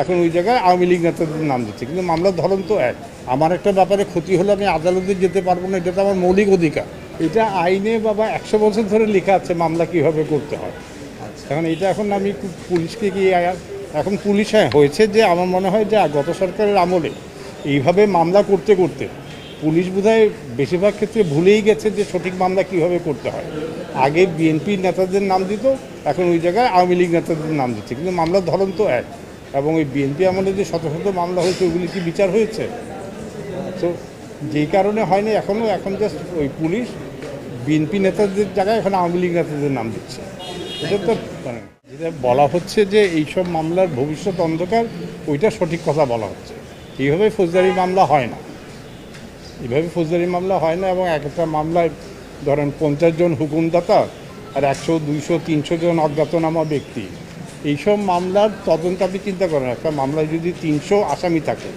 এখন ওই জায়গায় আওয়ামী লীগ নেতাদের নাম দিচ্ছে। কিন্তু মামলার ধরন তো এক। আমার একটা ব্যাপারে ক্ষতি হলে আমি আদালতে যেতে পারব না এটা তো আমার মৌলিক অধিকার। এটা আইনে বাবা একশো বছর ধরে লেখা আছে মামলা কীভাবে করতে হয়। এখন এটা এখন আমি পুলিশকে কি এখন পুলিশ হ্যাঁ হয়েছে যে আমার মনে হয় যে গত সরকারের আমলে এইভাবে মামলা করতে করতে পুলিশ বোধহয় বেশিরভাগ ক্ষেত্রে ভুলেই গেছে যে সঠিক মামলা কীভাবে করতে হয়। আগে বিএনপির নেতাদের নাম দিত এখন ওই জায়গায় আওয়ামী লীগ নেতাদের নাম দিচ্ছে। কিন্তু মামলার ধরন তো এক। এবং ওই বিএনপি আমলে যে শত শত মামলা হয়েছে, ওগুলি কি বিচার হয়েছে? তো যেই কারণে হয়নি এখনও এখন জাস্ট ওই পুলিশ বিএনপি নেতাদের জায়গায় এখন আওয়ামী লীগ নেতাদের নাম দিচ্ছে। এটা তো মানে যেটা বলা হচ্ছে যে এইসব মামলার ভবিষ্যৎ অন্ধকার, ওইটা সঠিক কথা বলা হচ্ছে। এইভাবে ফৌজদারি মামলা হয় না। এইভাবে ফৌজদারি মামলা হয় না এবং এক একটা মামলায় ধরেন পঞ্চাশ জন হুকুমদাতা আর একশো, দুইশো, তিনশো জন অজ্ঞাতনামা ব্যক্তি। এইসব মামলার তদন্ত আপনি চিন্তা করেন একটা মামলায় যদি তিনশো আসামি থাকে,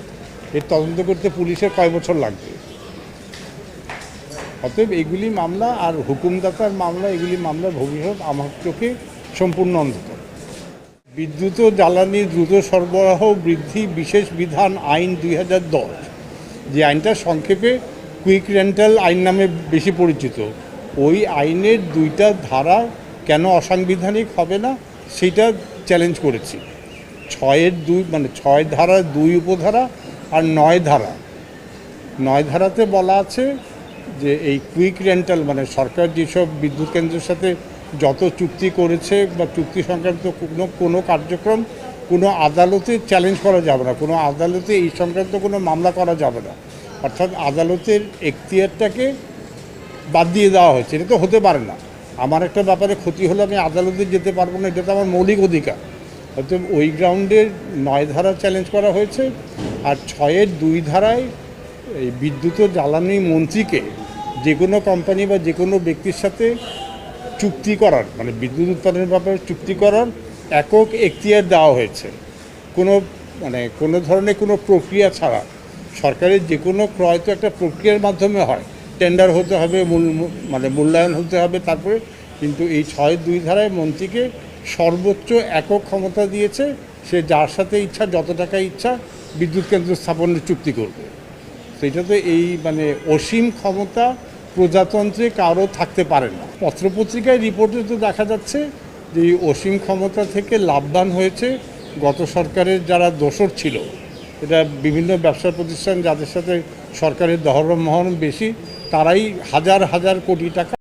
এর তদন্ত করতে পুলিশের কয় বছর লাগবে? অতএব এগুলি মামলা আর হুকুমদাতার মামলা, এগুলি মামলার ভবিষ্যৎ আমার চোখে সম্পূর্ণ অন্ধকার। বিদ্যুৎ ও জ্বালানি দ্রুত সরবরাহ বৃদ্ধি বিশেষ বিধান আইন দুই হাজার দশ, যে আইনটা সংক্ষেপে কুইক রেন্টাল আইন নামে বেশি পরিচিত। ওই আইনের দুইটা ধারা কেন অসাংবিধানিক হবে না? সেটা চ্যালেঞ্জ করেছি। ছয়ের দুই মানে ছয় ধারা, দুই উপধারা আর নয় ধারা। নয় ধারাতে বলা আছে যে এই কুইক রেন্টাল মানে সরকার যেসব বিদ্যুৎ কেন্দ্রের সাথে যত চুক্তি করেছে বা চুক্তি সংক্রান্ত কোনো কোনো কার্যক্রম, কোনো আদালতে চ্যালেঞ্জ করা যাবে না। কোনো আদালতে এই সংক্রান্ত কোনো মামলা করা যাবে না। অর্থাৎ আদালতের এখতিয়ারটাকে বাদ দিয়ে দেওয়া হয়েছে। এটা তো হতে পারে না। আমার একটা ব্যাপারে ক্ষতি হলে আমি আদালতে যেতে পারব না, এটা তো আমার মৌলিক অধিকার। অর্থাৎ ওই গ্রাউন্ডে নয় ধারা চ্যালেঞ্জ করা হয়েছে, আর ছয়ের দুই ধারায় এই বিদ্যুৎ ও জ্বালানি মন্ত্রীকে যে কোনো কোম্পানি বা যে কোনো ব্যক্তির সাথে চুক্তি করার মানে বিদ্যুৎ উৎপাদনের ব্যাপারে চুক্তি করার একক এখতিয়ার দেওয়া হয়েছে। কোনো মানে কোনো ধরনের কোনো প্রক্রিয়া ছাড়া, সরকারের যে কোনো ক্রয় তো একটা প্রক্রিয়ার মাধ্যমে হয়। টেন্ডার হতে হবে, মূল মানে মূল্যায়ন হতে হবে তারপরে, কিন্তু এই ছয় দুই ধারায় মন্ত্রীকে সর্বোচ্চ একক ক্ষমতা দিয়েছে, সে যার সাথে ইচ্ছা, যত টাকা ইচ্ছা, বিদ্যুৎ কেন্দ্র স্থাপনের চুক্তি করবে। সেটা তো এই মানে অসীম ক্ষমতা প্রজাতন্ত্রে কারও থাকতে পারে না। পত্রপত্রিকায় রিপোর্টে তো দেখা যাচ্ছে যে এই অসীম ক্ষমতা থেকে লাভবান হয়েছে গত সরকারের যারা দোসর ছিল। এটা বিভিন্ন ব্যবসা প্রতিষ্ঠান যাদের সাথে সরকারের দহরম মহরম বেশি তারাই হাজার হাজার কোটি টাকা